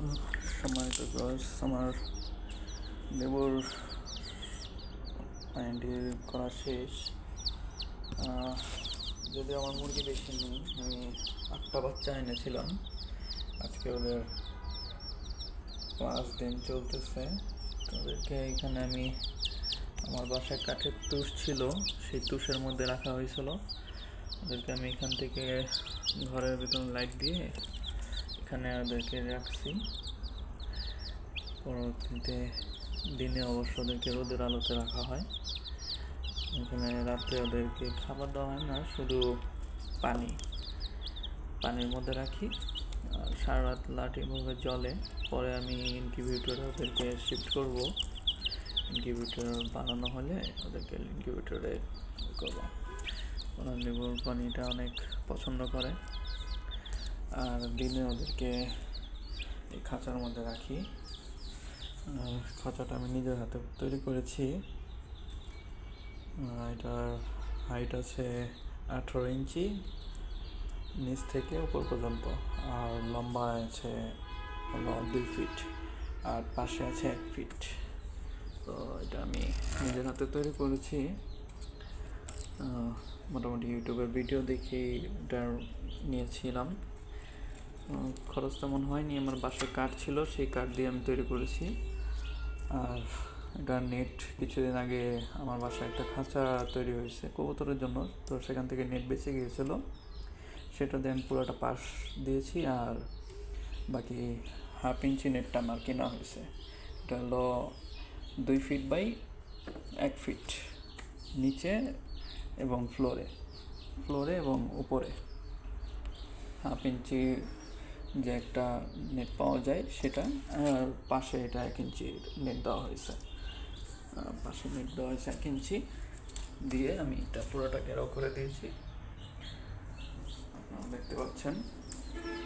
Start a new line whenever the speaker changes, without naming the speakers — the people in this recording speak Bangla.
সম্মানিত গাছ আমার লেবুর পানিটি করা শেষ। যদি আমার মুরগি বেশি নেই, আমি আটটা বাচ্চা এনেছিলাম। আজকে ওদের পাঁচ দিন চলতেছে। তাদেরকে এখানে আমি আমার বাসায় কাঠের তুষ ছিল, সেই তুষের মধ্যে রাখা হয়েছিল। ওদেরকে আমি এখান থেকে ঘরের ভিতর লাইট দিয়ে এখানে ওদেরকে রাখছি। পরবর্তীতে দিনে অবশ্য ওদেরকে রোদের আলোতে রাখা হয়। এখানে রাত্রে ওদেরকে খাবার দেওয়া হয় না, শুধু পানি। পানির মধ্যে রাখি। সারা রাত লাঠিভাবে জলে পরে আমি ইনকিউবেটরে ওদেরকে শিফট করব। ইনকিউবেটর বানানো হলে ওদেরকে ইনকিউবেটরে করব। ওরা লেবুর পানিটা অনেক পছন্দ করে। আর দিনে ওদেরকে এই খাঁচার মধ্যে রাখি। খাঁচাটা আমি নিজের হাতে তৈরি করেছি। এটার হাইট আছে আঠেরো ইঞ্চি, নিচ থেকে উপর পর্যন্ত। আর লম্বা আছে হলো দুই ফিট আর পাশে আছে এক ফিট তো এটা আমি নিজের হাতে তৈরি করেছি। মোটামুটি ইউটিউবের ভিডিও দেখেই এটা নিয়েছিলাম। খরচ তেমন হয়নি, আমার বাসায় কাঠ ছিল, সেই কাঠ দিয়ে আমি তৈরি করেছি। আর এটা নেট, কিছুদিন আগে আমার বাসায় একটা খাঁচা তৈরি হয়েছে কবুতরের জন্য, তো সেখান থেকে নেট বেঁচে গিয়েছিল। সেটা দিয়ে আমি পুরোটা পাশ দিয়েছি, আর বাকি হাফ ইঞ্চি নেটটা আমার কেনা হয়েছে। এটা হলো দুই ফিট বাই এক ফিট নিচে এবং ফ্লোরে ফ্লোরে এবং উপরে। হাফ ইঞ্চি যে একটা নেট পাওয়া যায় সেটা, আর পাশে এটা এক ইঞ্চি নেট দেওয়া হয়েছে। পাশে নেট দেওয়া হয়েছে এক ইঞ্চি দিয়ে আমি এটা পুরোটা ঘেরাও করে দিয়েছি। দেখতে পাচ্ছেন।